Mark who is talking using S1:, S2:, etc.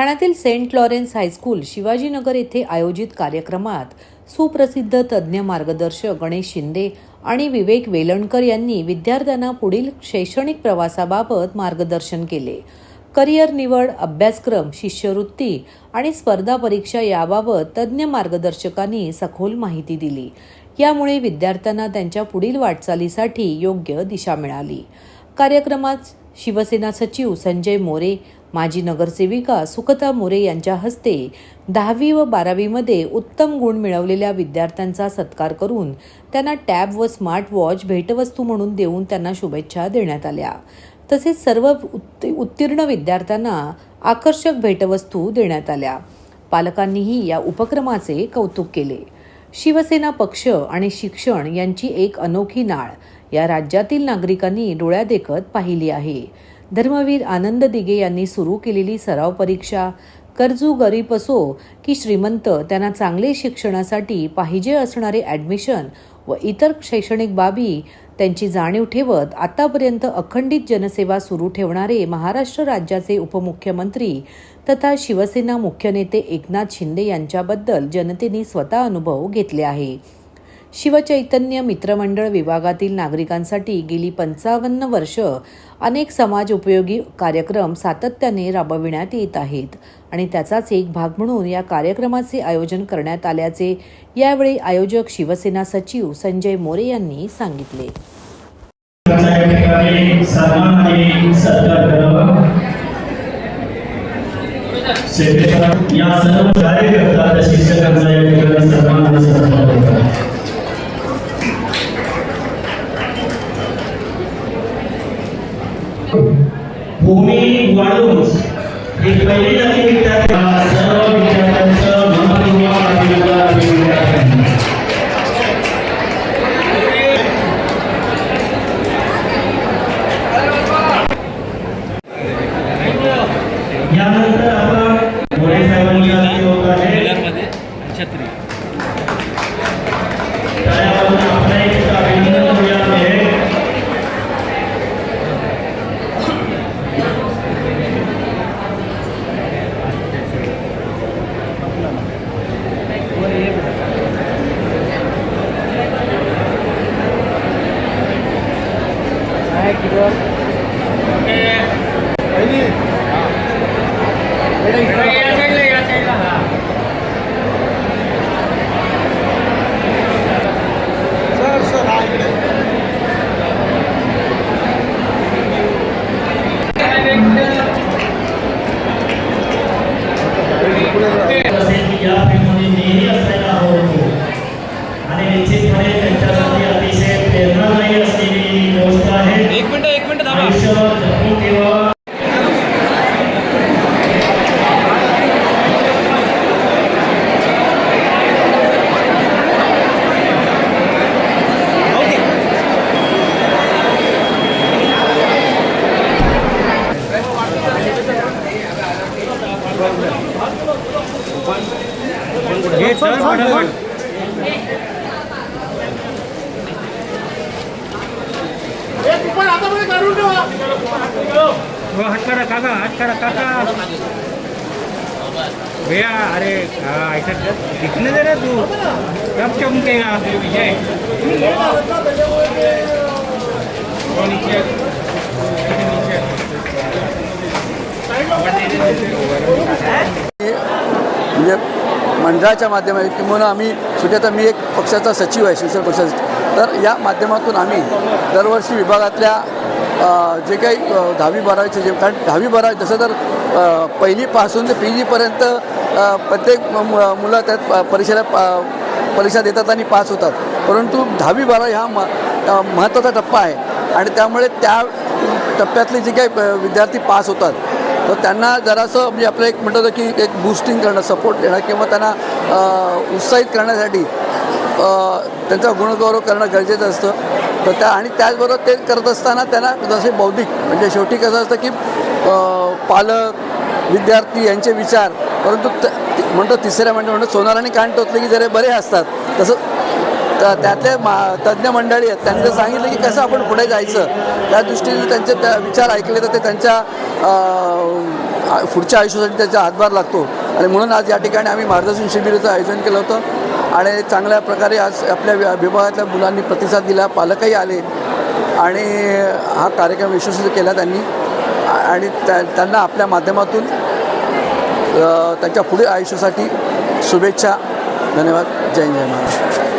S1: ठाण्यातील Saint Lawrence high school Shivajinagar येथे आयोजित कार्यक्रमात सुप्रसिद्ध तज्ज्ञ मार्गदर्शक गणेश शिंदे आणि विवेक वेलणकर यांनी विद्यार्थ्यांना पुढील शैक्षणिक प्रवासाबाबत मार्गदर्शन केले. करिअर निवड अभ्यासक्रम शिष्यवृत्ती आणि स्पर्धा परीक्षा याबाबत तज्ज्ञ मार्गदर्शकांनी सखोल माहिती दिली. यामुळे विद्यार्थ्यांना त्यांच्या पुढील वाटचालीसाठी योग्य दिशा मिळाली. कार्यक्रमात शिवसेना सचिव संजय मोरे माजी नगरसेविका सुकता मोरे यांच्या हस्ते दहावी व बारावीमध्ये उत्तम गुण मिळवलेल्या विद्यार्थ्यांचा सत्कार करून त्यांना टॅब व स्मार्ट वॉच भेटवस्तू म्हणून देऊन त्यांना शुभेच्छा देण्यात आल्या. तसेच सर्व उत्ती उत्तीर्ण विद्यार्थ्यांना आकर्षक भेटवस्तू देण्यात आल्या. पालकांनीही या उपक्रमाचे कौतुक केले. शिवसेना पक्ष आणि शिक्षण यांची एक अनोखी नाळ या राज्यातील नागरिकांनी डोळ्यादेखत पाहिली आहे. धर्मवीर आनंद दिगे यांनी सुरू केलेली सराव परीक्षा. कर्जू गरीब असो की श्रीमंत त्यांना चांगले शिक्षणासाठी पाहिजे असणारे ॲडमिशन व इतर शैक्षणिक बाबी त्यांची जाणीव ठेवत आतापर्यंत अखंडित जनसेवा सुरू ठेवणारे महाराष्ट्र राज्याचे उपमुख्यमंत्री तथा शिवसेना मुख्य नेते एकनाथ शिंदे यांच्याबद्दल जनतेने स्वतः अनुभव घेतले आहे. शिवचैतन्य मित्रमंडळ विभागातील नागरिकांसाठी गेली पंचावन्न वर्ष अनेक समाज उपयोगी कार्यक्रम सातत्याने राबविण्यात येत आहेत. आणि त्याचाच एक भाग म्हणून या कार्यक्रमाचे आयोजन करण्यात आल्याचे यावेळी आयोजक शिवसेना सचिव संजय मोरे यांनी सांगितले.
S2: या सर्व कार्यकर्ता शिक्षकांचा या ठिकाणी सन्मान आणि सत्कार करावा भूमी वाढवून एक पहिली टक्के सर्व विद्यार्थ्यांचं मनपूर्वक अभिनंदन. यानंतर आपण
S3: हे चल फटाफट हो, हात करा काका हात करा काका भैया अरे हाँ, ऐसा दिखने दे रहा तू कब चमकेगा विजय वो नीचे नीचे
S4: म्हणजे मंडळाच्या माध्यमातून किंवा आम्ही सुद्धा मी एक पक्षाचा सचिव आहे शिवसेना पक्षाचा तर या माध्यमातून आम्ही दरवर्षी विभागातल्या जे काही दहावी बारावीचे जे कारण दहावी बारावी जसं तर पहिलीपासून ते पी जीपर्यंत प्रत्येक मुलं त्यात प- परीक्षेला परीक्षा देतात आणि पास होतात. परंतु दहावी बारावी हा म महत्त्वाचा टप्पा आहे. आणि त्यामुळे त्या टप्प्यातले जे काही प- विद्यार्थी पास होतात तर त्यांना जरासं म्हणजे आपलं एक म्हणतो की एक बूस्टिंग करणं सपोर्ट देणं किंवा त्यांना उत्साहित करण्यासाठी त्यांचा गुणगौरव करणं गरजेचं असतं. तर त्या आणि त्याचबरोबर ते करत असताना त्यांना जसे बौद्धिक म्हणजे शेवटी कसं असतं की पालक विद्यार्थी यांचे विचार परंतु त- म्हणतो तिसऱ्या म्हणजे म्हणतो सोनाराने कान टोचले की जरे बरे असतात तसं तर त्यातले मा तज्ज्ञ मंडळी आहेत. त्यांनी सांगितलं की कसं आपण पुढे जायचं. त्या दृष्टीने त्यांचे त्या विचार ऐकले तर ते त्यांच्या पुढच्या आयुष्यासाठी त्याचा हातभार लागतो. आणि म्हणून आज या ठिकाणी आम्ही मार्गदर्शन शिबिराचं आयोजन केलं होतं. आणि चांगल्या प्रकारे आज आपल्या वि- विभागातल्या मुलांनी प्रतिसाद दिला. पालकही आले. आणि हा कार्यक्रम यशस्वी केला त्यांनी. आणि त्या त्यांना आपल्या माध्यमातून त्यांच्या पुढील आयुष्यासाठी शुभेच्छा. धन्यवाद. जय जय महाराष्ट्र.